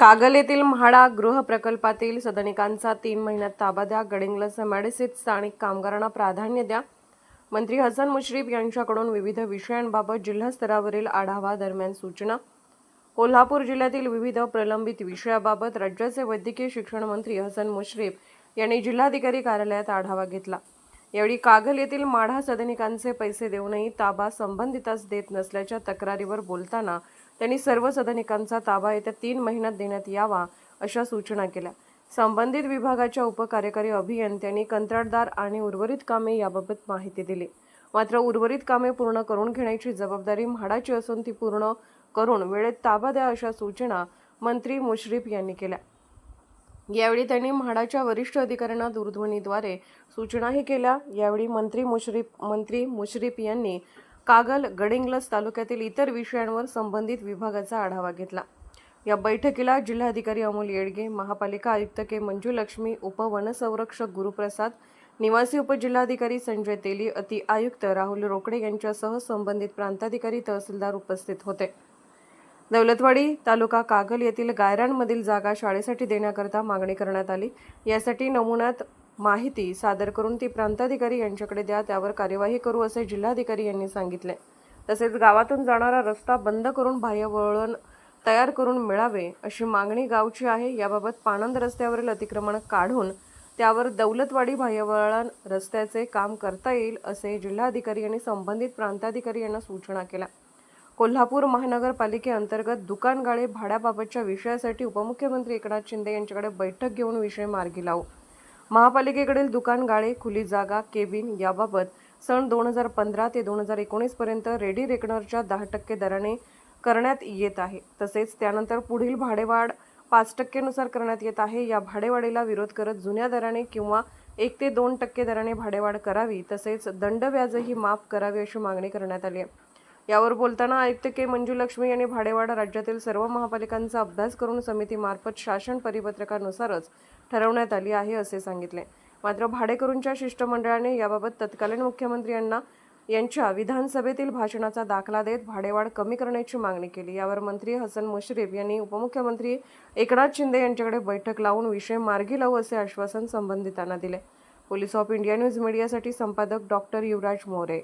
कागल येथील म्हाडा गृह प्रकल्पातील सदनिकांचा तीन महिन्यात ताबा द्या. गडिंग्लज एमआयडीसीत स्थानिक कामगारांना प्राधान्य द्या. मंत्री हसन मुश्रीफ यांच्याकडून विविध विषयांबाबत जिल्हास्तरावरील आढावा दरम्यान सूचना. कोल्हापूर जिल्ह्यातील विविध प्रलंबित विषयाबाबत राज्याचे वैद्यकीय शिक्षण मंत्री हसन मुश्रीफ यांनी जिल्हाधिकारी कार्यालयात आढावा घेतला. यावेळी कागल येथील माढा सदनिकांचे पैसे देऊनही ताबा संबंधितास देत नसल्याच्या तक्रारीवर बोलताना त्यांनी सर्व सदनिकांचा ताबा येत्या तीन महिन्यात देण्यात यावा अशा सूचना केल्या. संबंधित विभागाच्या उपकार्यकारी अभियंत्यांनी कंत्राटदार आणि उर्वरित कामे याबाबत माहिती दिली. मात्र उर्वरित कामे पूर्ण करून घेण्याची जबाबदारी म्हाडाची असून ती पूर्ण करून वेळेत ताबा द्या अशा सूचना मंत्री मुश्रीफ यांनी केल्या. यावेळी त्यांनी म्हाडाच्या वरिष्ठ अधिकाऱ्यांना दूरध्वनीद्वारे सूचनाही केल्या. यावेळी मंत्री मुश्रीफ मंत्री मुश्रीफ यांनी कागल गडिंग्लज तालुक्यातील इतर विषयांवर संबंधित विभागाचा आढावा घेतला. या बैठकीला जिल्हाधिकारी अमोल येडगे महापालिका आयुक्त के मंजुलक्ष्मी उपवनसंरक्षक गुरुप्रसाद निवासी उपजिल्हाधिकारी संजय तेली अति आयुक्त राहुल रोकडे यांच्यासह संबंधित प्रांताधिकारी तहसीलदार उपस्थित होते. दौलतवाडी तालुका कागल येथील गायरांमधील जागा शाळेसाठी देण्याकरता मागणी करण्यात आली. यासाठी नमुन्यात माहिती सादर करून ती प्रांताधिकारी यांच्याकडे द्या त्यावर कार्यवाही करू असे जिल्हाधिकारी यांनी सांगितले. तसेच गावातून जाणारा रस्ता बंद करून बाह्य वळण तयार करून मिळावे अशी मागणी गावची आहे. याबाबत पाणंद रस्त्यावरील अतिक्रमण काढून त्यावर दौलतवाडी बाह्यवळण रस्त्याचे काम करता येईल असे जिल्हाधिकारी यांनी संबंधित प्रांताधिकारी यांना सूचना केल्या. कोल्हापूर महानगरपालिकेअंतर्गत दुकानगाळे भाड्याबाबतच्या विषयासाठी उपमुख्यमंत्री एकनाथ शिंदे यांच्याकडे बैठक घेऊन विषय मार्गी लावू. महापालिकेकडील दुकान गाळे खुली जागा केबिन याबाबत सन दोन हजार पंधरा ते दोन हजार एकोणीस पर्यंत रेडी रेकनरच्या दहा टक्के दराने करण्यात येत आहे. तसेच त्यानंतर पुढील भाडेवाढ पाच टक्केनुसार करण्यात येत आहे. या भाडेवाढीला विरोध करत जुन्या दराने किंवा एक ते दोन टक्के दराने भाडेवाढ करावी तसेच दंड व्याजही माफ करावी अशी मागणी करण्यात आली आहे. यावर बोलताना आयुक्त के मंजुलक्ष्मी यांनी भाडेवाडा राज्यातील सर्व महापालिकांचा अभ्यास करून समितीमार्फत शासन परिपत्रकानुसारच ठरवण्यात आली आहे असे सांगितले. मात्र भाडेकरूंच्या शिष्टमंडळाने याबाबत तत्कालीन मुख्यमंत्री यांना यांच्या विधानसभेतील भाषणाचा दाखला देत भाडेवाढ कमी करण्याची मागणी केली. यावर मंत्री हसन मुश्रीफ यांनी उपमुख्यमंत्री एकनाथ शिंदे यांच्याकडे बैठक लावून विषय मार्गी लावू असे आश्वासन संबंधितांना दिले. पोलीस ऑफ इंडिया न्यूज मीडियासाठी संपादक डॉक्टर युवराज मोरे.